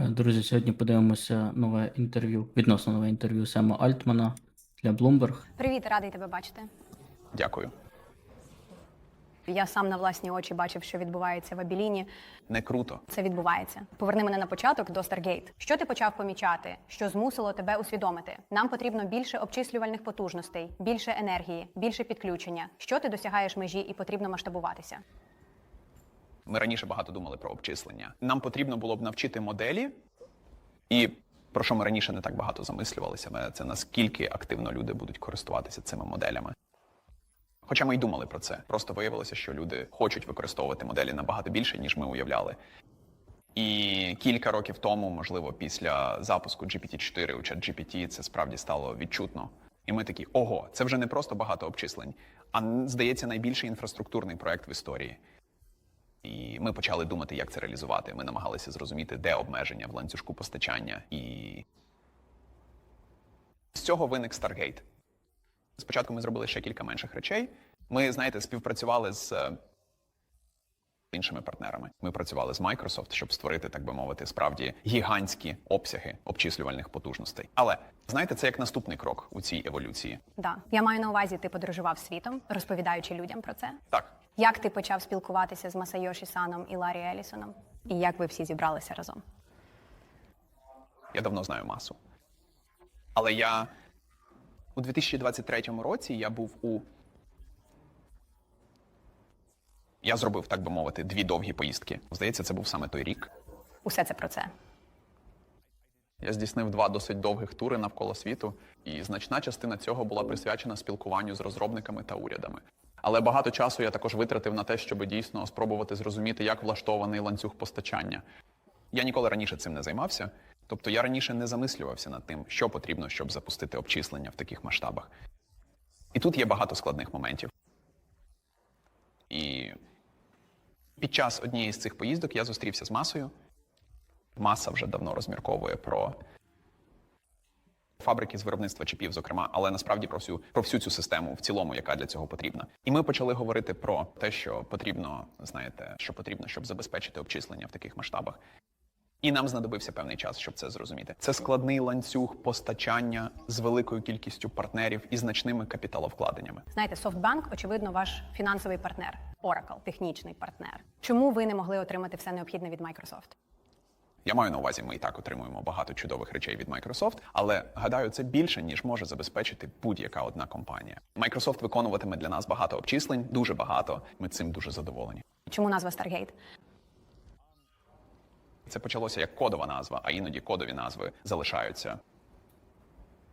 Е, Друзі, сьогодні подивимося нове інтерв'ю, відносно нове інтерв'ю Сема Альтмана для Bloomberg. Привіт, радий тебе бачити. Дякую. Я сам на власні очі бачив, що відбувається в Абіліні. Не круто. Це відбувається. Поверни мене на початок до Stargate. Що ти почав помічати? Що змусило тебе усвідомити? Нам потрібно більше обчислювальних потужностей, більше енергії, більше підключення. Що ти досягаєш межі і потрібно масштабуватися? Ми раніше багато думали про обчислення. Нам потрібно було б навчити моделі, і про що ми раніше не так багато замислювалися, ми- це наскільки активно люди будуть користуватися цими моделями. Хоча ми й думали про це. Просто виявилося, що люди хочуть використовувати моделі набагато більше, ніж ми уявляли. І кілька років тому, можливо, після запуску GPT-4 у ChatGPT це справді стало відчутно. І ми такі: ого, це вже не просто багато обчислень, а здається, найбільший інфраструктурний проект в історії. І ми почали думати, як це реалізувати. Ми намагалися зрозуміти, де обмеження в ланцюжку постачання. І з цього виник Stargate. Спочатку ми зробили ще кілька менших речей. Ми, знаєте, співпрацювали з е, іншими партнерами. Ми працювали з Microsoft, щоб створити, так би мовити, справді гігантські обсяги обчислювальних потужностей. Але знаєте, це як наступний крок у цій еволюції. Да, я маю на увазі, ти подорожував світом, розповідаючи людям про це. Так, Як ти почав спілкуватися з Масайоші Саном і Ларі Елісоном? І як ви всі зібралися разом? Я давно знаю масу. Але я у 2023 році я був у. Я зробив, так би мовити, дві довгі поїздки. Здається, це був саме той рік. Усе це про це. Я здійснив два досить довгих тури навколо світу, і значна частина цього була присвячена спілкуванню з розробниками та урядами. Але багато часу я також витратив на те, щоб дійсно спробувати зрозуміти, як влаштований ланцюг постачання. Я ніколи раніше цим не займався, тобто я раніше не замислювався над тим, що потрібно, щоб запустити обчислення в таких масштабах. І тут є багато складних моментів. І під час однієї з цих поїздок я зустрівся з масою. Маса вже давно розмірковує про фабрики з виробництва чіпів, зокрема, але насправді про всю про всю цю систему в цілому, яка для цього потрібна. І ми почали говорити про те, що потрібно, знаєте, що потрібно, щоб забезпечити обчислення в таких масштабах. І нам знадобився певний час, щоб це зрозуміти. Це складний ланцюг постачання з великою кількістю партнерів і значними капіталовкладеннями. Знаєте, SoftBank, очевидно, ваш фінансовий партнер, Oracle, технічний партнер. Чому ви не могли отримати все необхідне від Microsoft? Я маю на увазі, ми і так отримуємо багато чудових речей від Microsoft, але гадаю, це більше ніж може забезпечити будь-яка одна компанія. Microsoft виконуватиме для нас багато обчислень, дуже багато. Ми цим дуже задоволені. Чому назва Stargate? Це почалося як кодова назва, а іноді кодові назви залишаються.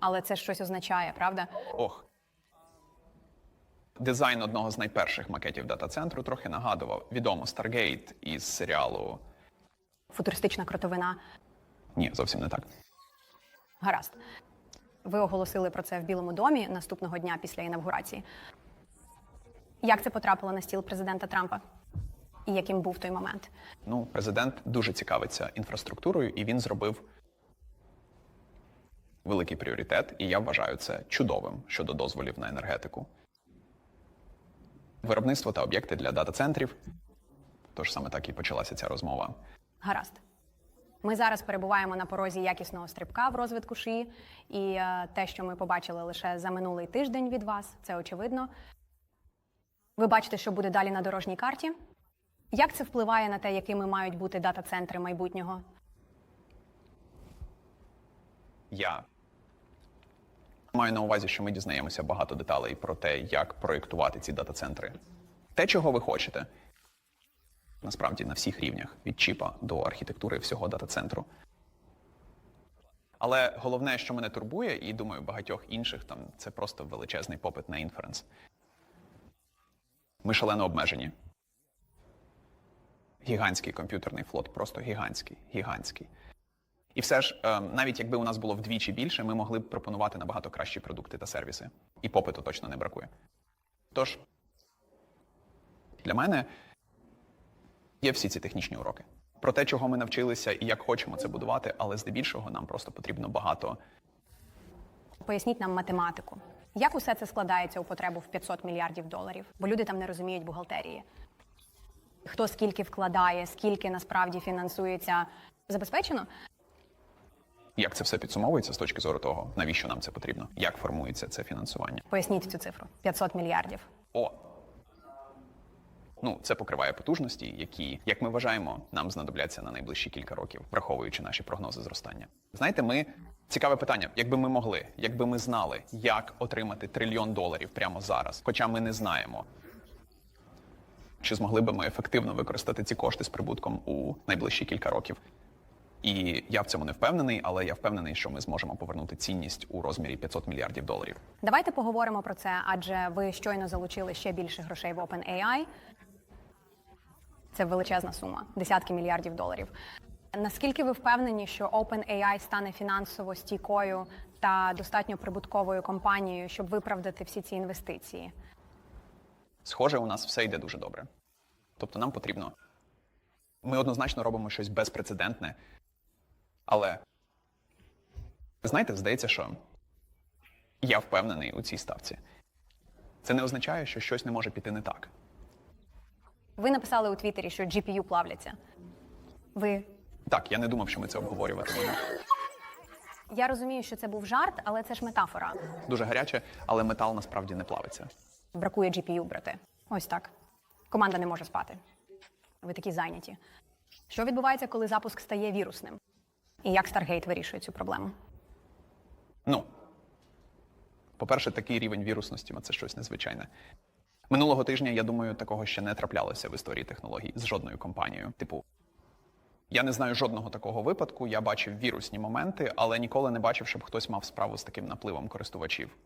Але це щось означає, правда? Ох. Дизайн одного з найперших макетів дата-центру трохи нагадував відому Stargate із серіалу. Футуристична кротовина. Ні, зовсім не так. Гаразд. Ви оголосили про це в Білому домі наступного дня після інавгурації. Як це потрапило на стіл президента Трампа? І яким був той момент? Ну, президент дуже цікавиться інфраструктурою, і він зробив великий пріоритет, і я вважаю це чудовим щодо дозволів на енергетику. Виробництво та об'єкти для дата-центрів. Тож саме так і почалася ця розмова. Гаразд. Ми зараз перебуваємо на порозі якісного стрибка в розвитку шиї, і е, те, що ми побачили лише за минулий тиждень від вас, це очевидно. Ви бачите, що буде далі на дорожній карті. Як це впливає на те, якими мають бути дата-центри майбутнього? Я маю на увазі, що ми дізнаємося багато деталей про те, як проєктувати ці дата-центри. Те, чого ви хочете, насправді на всіх рівнях від чіпа до архітектури всього дата-центру. Але головне, що мене турбує, і думаю, багатьох інших там це просто величезний попит на інференс. Ми шалено обмежені. Гігантський комп'ютерний флот, просто гігантський, гігантський. І все ж, е, навіть якби у нас було вдвічі більше, ми могли б пропонувати набагато кращі продукти та сервіси. І попиту точно не бракує. Тож, для мене є всі ці технічні уроки. Про те, чого ми навчилися і як хочемо це будувати, але здебільшого нам просто потрібно багато. Поясніть нам математику. Як усе це складається у потребу в 500 мільярдів доларів? Бо люди там не розуміють бухгалтерії. хто скільки вкладає, скільки насправді фінансується забезпечено. Як це все підсумовується з точки зору того, навіщо нам це потрібно? Як формується це фінансування? Поясніть цю цифру: 500 мільярдів. О. Ну, це покриває потужності, які, як ми вважаємо, нам знадобляться на найближчі кілька років, враховуючи наші прогнози зростання. Знаєте, ми цікаве питання. Якби ми могли, якби ми знали, як отримати трильйон доларів прямо зараз, хоча ми не знаємо, чи змогли би ми ефективно використати ці кошти з прибутком у найближчі кілька років. І я в цьому не впевнений, але я впевнений, що ми зможемо повернути цінність у розмірі 500 мільярдів доларів. Давайте поговоримо про це, адже ви щойно залучили ще більше грошей в OpenAI. Це величезна сума, десятки мільярдів доларів. Наскільки ви впевнені, що OpenAI стане фінансово стійкою та достатньо прибутковою компанією, щоб виправдати всі ці інвестиції? Схоже, у нас все йде дуже добре. Тобто нам потрібно. Ми однозначно робимо щось безпрецедентне. Але знаєте, здається, що я впевнений у цій ставці. Це не означає, що щось не може піти не так. Ви написали у Твіттері, що GPU плавляться. Ви Так, я не думав, що ми це обговорюватимемо. я розумію, що це був жарт, але це ж метафора. Дуже гаряче, але метал насправді не плавиться. Бракує GPU, брати. Ось так. Команда не може спати. Ви такі зайняті. Що відбувається, коли запуск стає вірусним? І як Stargate вирішує цю проблему? Ну, по-перше, такий рівень вірусності це щось незвичайне. Минулого тижня, я думаю, такого ще не траплялося в історії технологій з жодною компанією. Типу, я не знаю жодного такого випадку. Я бачив вірусні моменти, але ніколи не бачив, щоб хтось мав справу з таким напливом користувачів.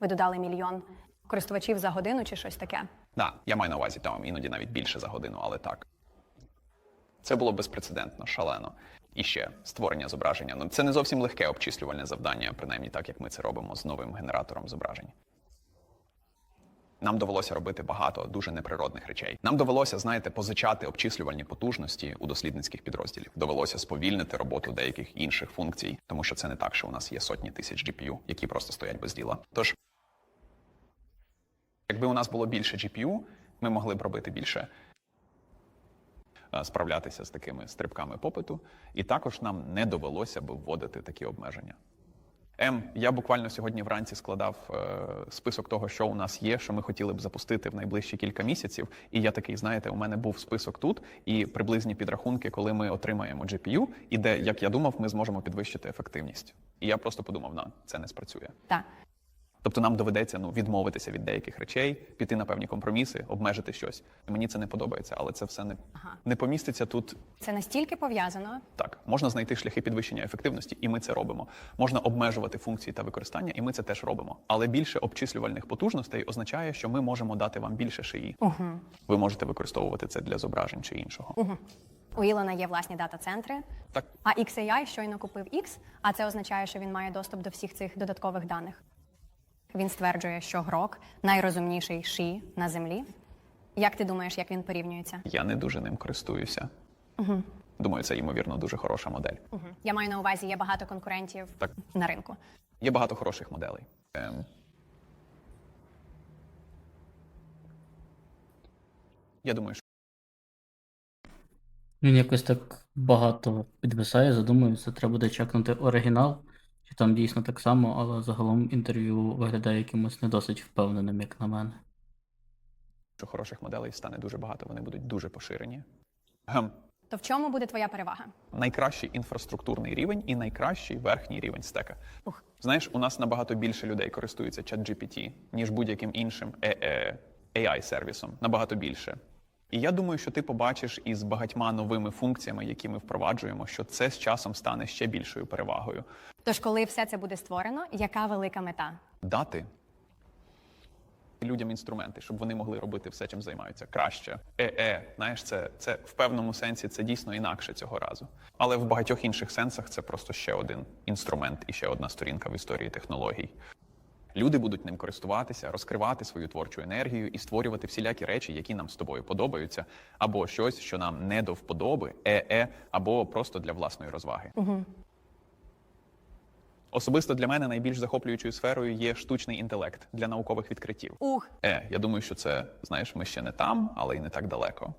Ви додали мільйон користувачів за годину чи щось таке? Да, я маю на увазі там іноді навіть більше за годину, але так. Це було безпрецедентно, шалено. І ще створення зображення. Ну, це не зовсім легке обчислювальне завдання, принаймні так, як ми це робимо з новим генератором зображень. Нам довелося робити багато дуже неприродних речей. Нам довелося, знаєте, позичати обчислювальні потужності у дослідницьких підрозділів. Довелося сповільнити роботу деяких інших функцій, тому що це не так, що у нас є сотні тисяч GPU, які просто стоять без діла. Тож, якби у нас було більше GPU, ми могли б робити більше е, справлятися з такими стрибками попиту, і також нам не довелося б вводити такі обмеження. Ем, я буквально сьогодні вранці складав е, список того, що у нас є, що ми хотіли б запустити в найближчі кілька місяців. І я такий, знаєте, у мене був список тут і приблизні підрахунки, коли ми отримаємо GPU, і де, як я думав, ми зможемо підвищити ефективність. І я просто подумав, на це не спрацює. Так. Тобто нам доведеться ну відмовитися від деяких речей, піти на певні компроміси, обмежити щось. Мені це не подобається, але це все не, Ага. не поміститься тут Це настільки пов'язано. так, можна знайти шляхи підвищення ефективності, і ми це робимо. Можна обмежувати функції та використання, і ми це теж робимо. Але більше обчислювальних потужностей означає, що ми можемо дати вам більше шиї. Угу. Ви можете використовувати це для зображень чи іншого. Угу. У Ілона є власні дата-центри, Так, а XAI щойно купив X, а це означає, що він має доступ до всіх цих додаткових даних. Він стверджує, що Грок найрозумніший ші на землі. Як ти думаєш, як він порівнюється? я не дуже ним користуюся. Угу. Думаю, це ймовірно дуже хороша модель. Угу. Я маю на увазі, є багато конкурентів Так. на ринку. Є багато хороших моделей. Ем... Я думаю, що Він якось так багато підвисає, задумується, треба буде чекнути оригінал, чи там дійсно так само, але загалом інтерв'ю виглядає якимось не досить впевненим, як на мене. що хороших моделей стане дуже багато, вони будуть дуже поширені. Ем... То в чому буде твоя перевага? найкращий інфраструктурний рівень і найкращий верхній рівень стека. Ух. Знаєш, у нас набагато більше людей користуються ChatGPT, ніж будь-яким іншим е- AI-сервісом. Набагато більше. І я думаю, що ти побачиш із багатьма новими функціями, які ми впроваджуємо, що це з часом стане ще більшою перевагою. Тож, коли все це буде створено, яка велика мета? Дати людям інструменти, щоб вони могли робити все, чим займаються краще. Е-е, знаєш, це, це в певному сенсі це дійсно інакше цього разу. Але в багатьох інших сенсах це просто ще один інструмент і ще одна сторінка в історії технологій. Люди будуть ним користуватися, розкривати свою творчу енергію і створювати всілякі речі, які нам з тобою подобаються, або щось, що нам не до вподоби, е-е, або просто для власної розваги. Угу. Особисто для мене найбільш захоплюючою сферою є штучний інтелект для наукових відкриттів. Ух, Е, я думаю, що це, знаєш, ми ще не там, але й не так далеко.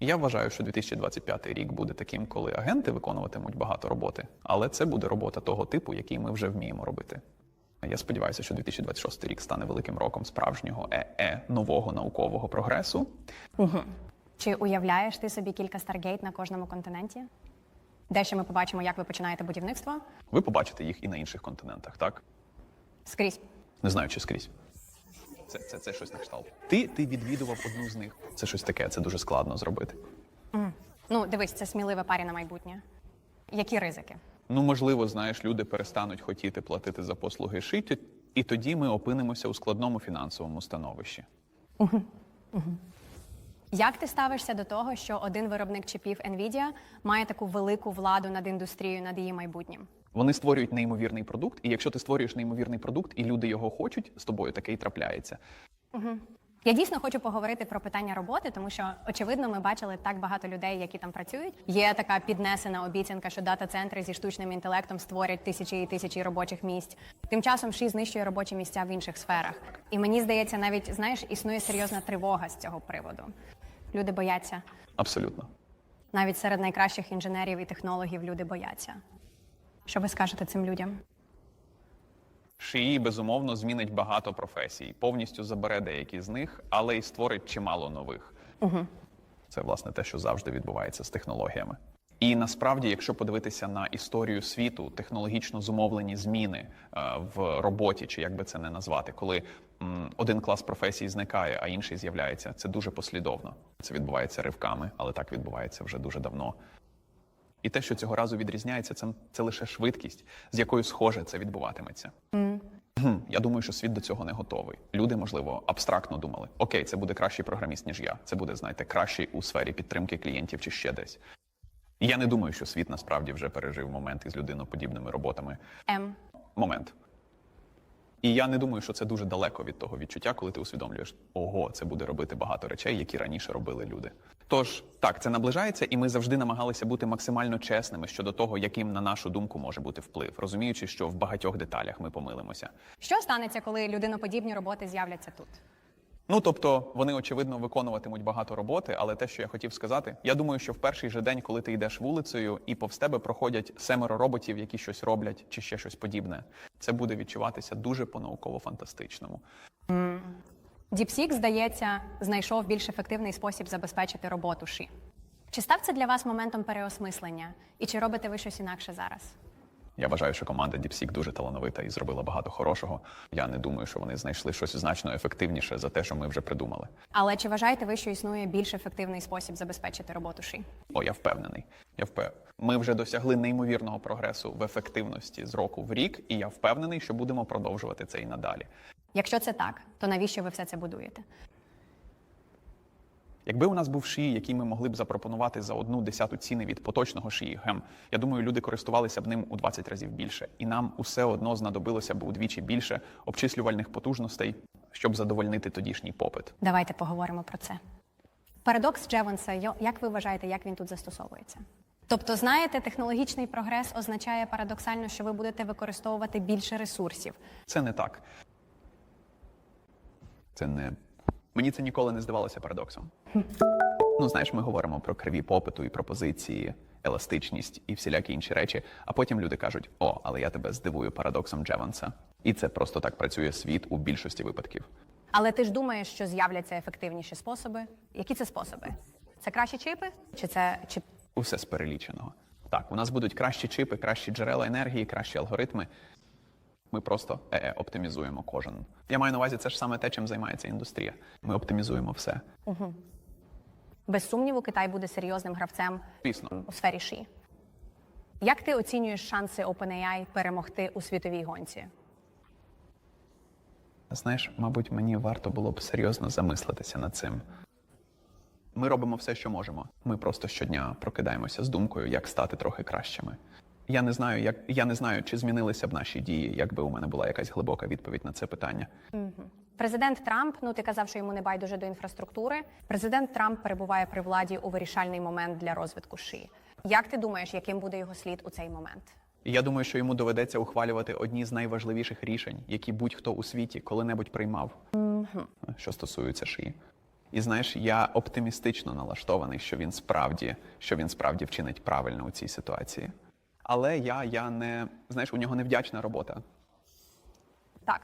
Я вважаю, що 2025 рік буде таким, коли агенти виконуватимуть багато роботи, але це буде робота того типу, який ми вже вміємо робити. Я сподіваюся, що 2026 рік стане великим роком справжнього ЕЕ нового наукового прогресу. Чи уявляєш ти собі кілька Stargate на кожному континенті? Дещо ми побачимо, як ви починаєте будівництво Ви побачите їх і на інших континентах, так? скрізь. Не знаю, чи скрізь. Це, це, це щось на кшталт. Ти, ти відвідував одну з них. Це щось таке, це дуже складно зробити. Ну, дивись, це сміливе парі на майбутнє. Які ризики? Ну, можливо, знаєш, люди перестануть хотіти платити за послуги шиті, і тоді ми опинимося у складному фінансовому становищі. Як ти ставишся до того, що один виробник чіпів Nvidia має таку велику владу над індустрією, над її майбутнім? Вони створюють неймовірний продукт, і якщо ти створюєш неймовірний продукт, і люди його хочуть, з тобою таке і трапляється. Я дійсно хочу поговорити про питання роботи, тому що очевидно, ми бачили так багато людей, які там працюють. Є така піднесена обіцянка, що дата-центри зі штучним інтелектом створять тисячі і тисячі робочих місць. Тим часом ШІ знищує робочі місця в інших сферах. І мені здається, навіть знаєш, існує серйозна тривога з цього приводу. Люди бояться. Абсолютно. Навіть серед найкращих інженерів і технологів люди бояться. Що ви скажете цим людям? Шиї, безумовно, змінить багато професій, повністю забере деякі з них, але й створить чимало нових. Угу. Це власне те, що завжди відбувається з технологіями. І насправді, якщо подивитися на історію світу, технологічно зумовлені зміни е, в роботі, чи як би це не назвати, коли один клас професій зникає, а інший з'являється, це дуже послідовно. Це відбувається ривками, але так відбувається вже дуже давно. І те, що цього разу відрізняється, це, це лише швидкість, з якою схоже це відбуватиметься. Гм, Я думаю, що світ до цього не готовий. Люди, можливо, абстрактно думали: окей, це буде кращий програміст, ніж я. Це буде, знаєте, кращий у сфері підтримки клієнтів чи ще десь. І Я не думаю, що світ насправді вже пережив момент із людиноподібними роботами. М. Момент. І я не думаю, що це дуже далеко від того відчуття, коли ти усвідомлюєш, ого, це буде робити багато речей, які раніше робили люди. Тож так, це наближається, і ми завжди намагалися бути максимально чесними щодо того, яким на нашу думку може бути вплив, розуміючи, що в багатьох деталях ми помилимося. Що станеться, коли людиноподібні роботи з'являться тут? Ну тобто вони очевидно виконуватимуть багато роботи, але те, що я хотів сказати, я думаю, що в перший же день, коли ти йдеш вулицею, і повз тебе проходять семеро роботів, які щось роблять, чи ще щось подібне, це буде відчуватися дуже по-науково-фантастичному. DeepSeek, здається, знайшов більш ефективний спосіб забезпечити роботу ШІ. Чи став це для вас моментом переосмислення? І чи робите ви щось інакше зараз? Я вважаю, що команда DeepSeek дуже талановита і зробила багато хорошого. Я не думаю, що вони знайшли щось значно ефективніше за те, що ми вже придумали. Але чи вважаєте ви, що існує більш ефективний спосіб забезпечити роботу ШІ? О, я впевнений. Я впев... Ми вже досягли неймовірного прогресу в ефективності з року в рік, і я впевнений, що будемо продовжувати це і надалі. Якщо це так, то навіщо ви все це будуєте? Якби у нас був шиї, який ми могли б запропонувати за одну десяту ціни від поточного шиї гем, я думаю, люди користувалися б ним у 20 разів більше, і нам усе одно знадобилося б удвічі більше обчислювальних потужностей, щоб задовольнити тодішній попит. Давайте поговоримо про це. Парадокс Джевонса, йо- як ви вважаєте, як він тут застосовується? Тобто, знаєте, технологічний прогрес означає парадоксально, що ви будете використовувати більше ресурсів. Це не так. Це не. Мені це ніколи не здавалося парадоксом. Ну, знаєш, ми говоримо про криві попиту і пропозиції, еластичність і всілякі інші речі, а потім люди кажуть: о, але я тебе здивую парадоксом Джеванса. І це просто так працює світ у більшості випадків. Але ти ж думаєш, що з'являться ефективніші способи? Які це способи? Це кращі чипи? Чи це чи Усе з переліченого. Так, у нас будуть кращі чипи, кращі джерела енергії, кращі алгоритми. Ми просто е, оптимізуємо кожен. Я маю на увазі, це ж саме те, чим займається індустрія. Ми оптимізуємо все. без сумніву Китай буде серйозним гравцем Звісно, у сфері ШІ? Як ти оцінюєш шанси OpenAI перемогти у світовій гонці? Знаєш, мабуть, мені варто було б серйозно замислитися над цим. Ми робимо все, що можемо. Ми просто щодня прокидаємося з думкою, як стати трохи кращими. Я не знаю, як я не знаю, чи змінилися б наші дії, якби у мене була якась глибока відповідь на це питання. Президент Трамп, ну ти казав, що йому не байдуже до інфраструктури. Президент Трамп перебуває при владі у вирішальний момент для розвитку ШІ. Як ти думаєш, яким буде його слід у цей момент? Я думаю, що йому доведеться ухвалювати одні з найважливіших рішень, які будь-хто у світі коли-небудь приймав, що стосуються шиї. І знаєш, я оптимістично налаштований, що він справді, що він справді вчинить правильно у цій ситуації. Але я, я не знаєш, у нього невдячна робота. Так.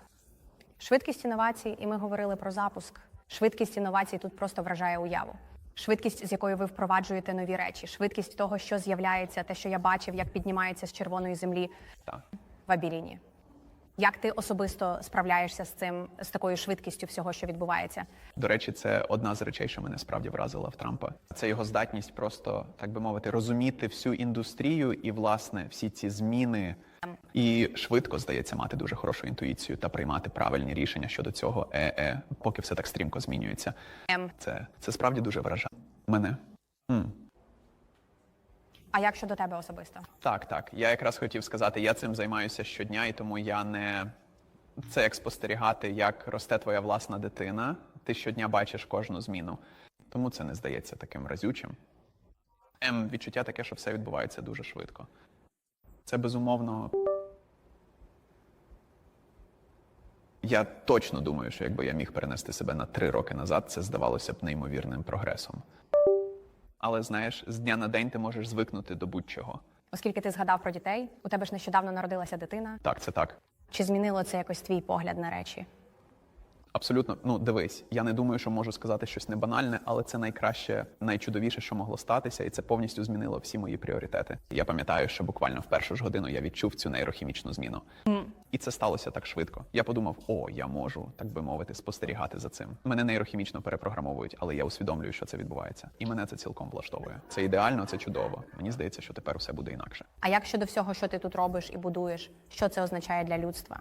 Швидкість інновацій, і ми говорили про запуск. Швидкість інновацій тут просто вражає уяву. Швидкість, з якою ви впроваджуєте нові речі, швидкість того, що з'являється, те, що я бачив, як піднімається з червоної землі Так. в Абіліні. Як ти особисто справляєшся з цим, з такою швидкістю всього, що відбувається? До речі, це одна з речей, що мене справді вразила в Трампа. Це його здатність просто, так би мовити, розуміти всю індустрію і, власне, всі ці зміни. І швидко здається мати дуже хорошу інтуїцію та приймати правильні рішення щодо цього, е-е, поки все так стрімко змінюється. Ем, Це, це справді дуже вражає мене. М. а як щодо тебе особисто? Так, так. Я якраз хотів сказати, я цим займаюся щодня, і тому я не це як спостерігати, як росте твоя власна дитина. Ти щодня бачиш кожну зміну. Тому це не здається таким разючим. Ем, відчуття таке, що все відбувається дуже швидко. Це безумовно. Я точно думаю, що якби я міг перенести себе на три роки назад, це здавалося б неймовірним прогресом. Але знаєш, з дня на день ти можеш звикнути до будь-чого. Оскільки ти згадав про дітей, у тебе ж нещодавно народилася дитина. Так, це так. Чи змінило це якось твій погляд на речі? Абсолютно, ну дивись, я не думаю, що можу сказати щось небанальне, але це найкраще, найчудовіше, що могло статися, і це повністю змінило всі мої пріоритети. Я пам'ятаю, що буквально в першу ж годину я відчув цю нейрохімічну зміну. І це сталося так швидко. Я подумав: о, я можу, так би мовити, спостерігати за цим. Мене нейрохімічно перепрограмовують, але я усвідомлюю, що це відбувається. І мене це цілком влаштовує. Це ідеально, це чудово. Мені здається, що тепер все буде інакше. А як щодо всього, що ти тут робиш і будуєш, що це означає для людства?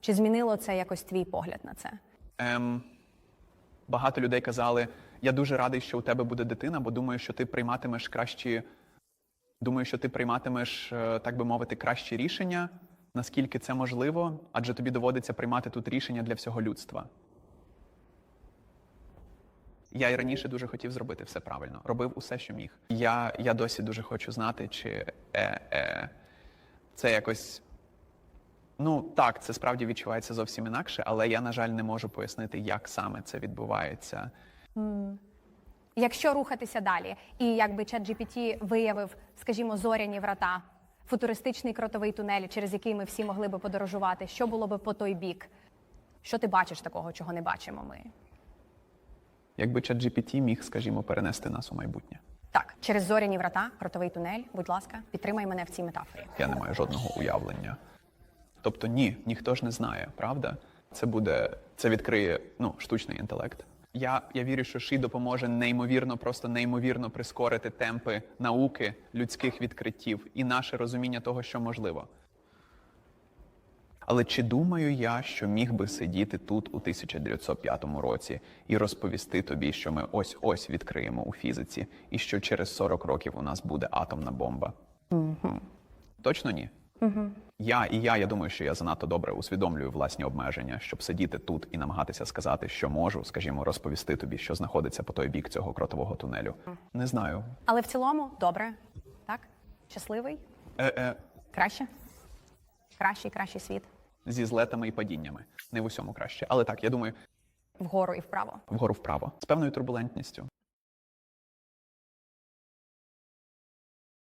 Чи змінило це якось твій погляд на це? Ем, багато людей казали: я дуже радий, що у тебе буде дитина, бо думаю, що ти прийматимеш кращі. Думаю, що ти прийматимеш, е, так би мовити, кращі рішення, наскільки це можливо, адже тобі доводиться приймати тут рішення для всього людства. Я і раніше дуже хотів зробити все правильно, робив усе, що міг. Я, я досі дуже хочу знати, чи е, е, це якось Ну так, це справді відчувається зовсім інакше, але я, на жаль, не можу пояснити, як саме це відбувається. Якщо рухатися далі, і якби ChatGPT виявив, скажімо, зоряні врата, футуристичний кротовий тунель, через який ми всі могли би подорожувати, що було би по той бік? Що ти бачиш такого, чого не бачимо ми? Якби ChatGPT міг, скажімо, перенести нас у майбутнє. Так, через зоряні врата, кротовий тунель, будь ласка, підтримай мене в цій метафорі. Я не маю жодного уявлення. Тобто, ні, ніхто ж не знає, правда? Це буде це відкриє ну, штучний інтелект. Я, я вірю, що ШІ допоможе неймовірно, просто неймовірно прискорити темпи науки, людських відкриттів і наше розуміння того, що можливо. Але чи думаю я, що міг би сидіти тут у 1905 році і розповісти тобі, що ми ось ось відкриємо у фізиці, і що через 40 років у нас буде атомна бомба? Точно ні. Я і я, я думаю, що я занадто добре усвідомлюю власні обмеження, щоб сидіти тут і намагатися сказати, що можу, скажімо, розповісти тобі, що знаходиться по той бік цього кротового тунелю. Не знаю. Але в цілому добре, так? Щасливий? Е-е, Краще? Кращий, кращий світ. зі злетами і падіннями. Не в усьому краще. Але так, я думаю, Вгору і вправо. вгору вправо з певною турбулентністю.